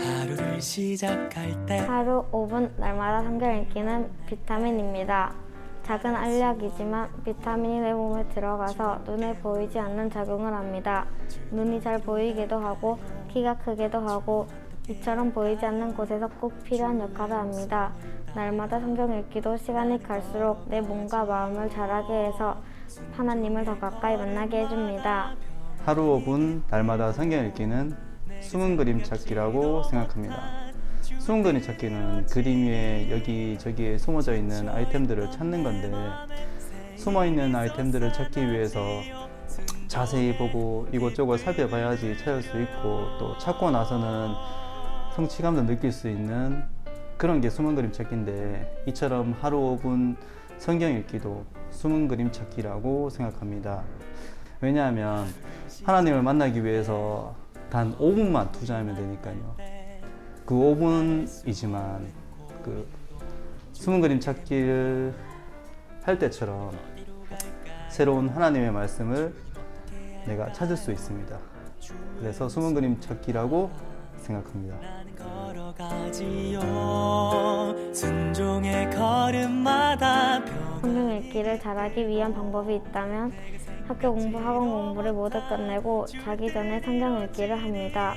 하루를 시작할 때 하루 5분 날마다 성경 읽기는 비타민입니다. 작은 알약이지만 비타민이 내 몸에 들어가서 눈에 보이지 않는 작용을 합니다. 눈이 잘 보이기도 하고 키가 크기도 하고 이처럼 보이지 않는 곳에서 꼭 필요한 역할을 합니다. 날마다 성경 읽기도 시간이 갈수록 내 몸과 마음을 자라게 해서 하나님을 더 가까이 만나게 해줍니다. 하루 5분 날마다 성경 읽기는 숨은 그림 찾기라고 생각합니다. 숨은 그림 찾기는 그림 위에 여기저기에 숨어져 있는 아이템들을 찾는 건데 숨어 있는 아이템들을 찾기 위해서 자세히 보고 이곳저곳 살펴봐야지 찾을 수 있고 또 찾고 나서는 성취감도 느낄 수 있는 그런 게 숨은 그림 찾기인데 이처럼 하루 5분 성경 읽기도 숨은 그림 찾기라고 생각합니다. 왜냐하면 하나님을 만나기 위해서 단 5분만 투자하면 되니까요. 그 5분이지만 그 숨은 그림 찾기를 할 때처럼 새로운 하나님의 말씀을 내가 찾을 수 있습니다. 그래서 숨은 그림 찾기라고 생각합니다. 성경 읽기를 잘하기 위한 방법이 있다면 학교 공부, 학원 공부를 모두 끝내고 자기 전에 성경 읽기를 합니다.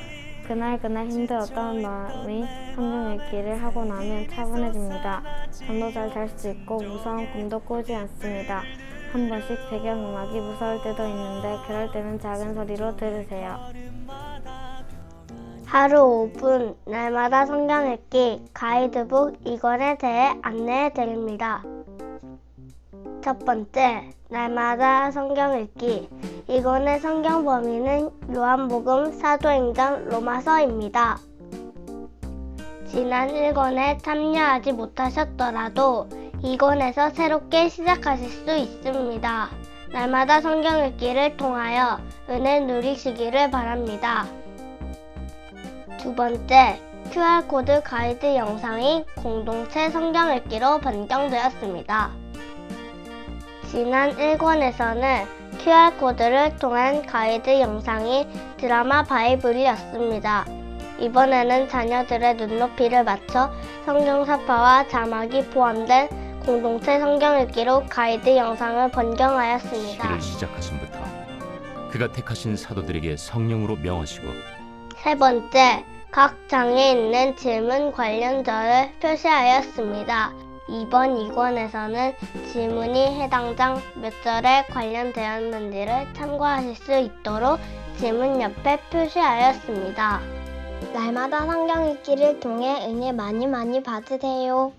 그날 그날 힘들었던 마음이 성경 읽기를 하고 나면 차분해집니다. 잠도 잘 잘 수 있고 무서운 꿈도 꾸지 않습니다. 한 번씩 배경음악이 무서울 때도 있는데 그럴 때는 작은 소리로 들으세요. 하루 5분 날마다 성경 읽기 가이드북 2권에 대해 안내해 드립니다. 첫 번째, 날마다 성경 읽기. 이권의 성경 범위는 요한복음, 사도행전, 로마서입니다. 지난 1권에 참여하지 못하셨더라도 2권에서 새롭게 시작하실 수 있습니다. 날마다 성경 읽기를 통하여 은혜 누리시기를 바랍니다. 두 번째, QR코드 가이드 영상이 공동체 성경 읽기로 변경되었습니다. 지난 1권에서는 QR코드를 통한 가이드 영상이 드라마 바이블이었습니다. 이번에는 자녀들의 눈높이를 맞춰 성경사파와 자막이 포함된 공동체 성경 읽기로 가이드 영상을 변경하였습니다. 시기를 시작하심부터 그가 택하신 사도들에게 성령으로 명하시고 세 번째, 각 장에 있는 질문 관련절을 표시하였습니다. 이번 2권에서는 질문이 해당 장 몇 절에 관련되었는지를 참고하실 수 있도록 질문 옆에 표시하였습니다. 날마다 성경 읽기를 통해 은혜 많이 많이 받으세요.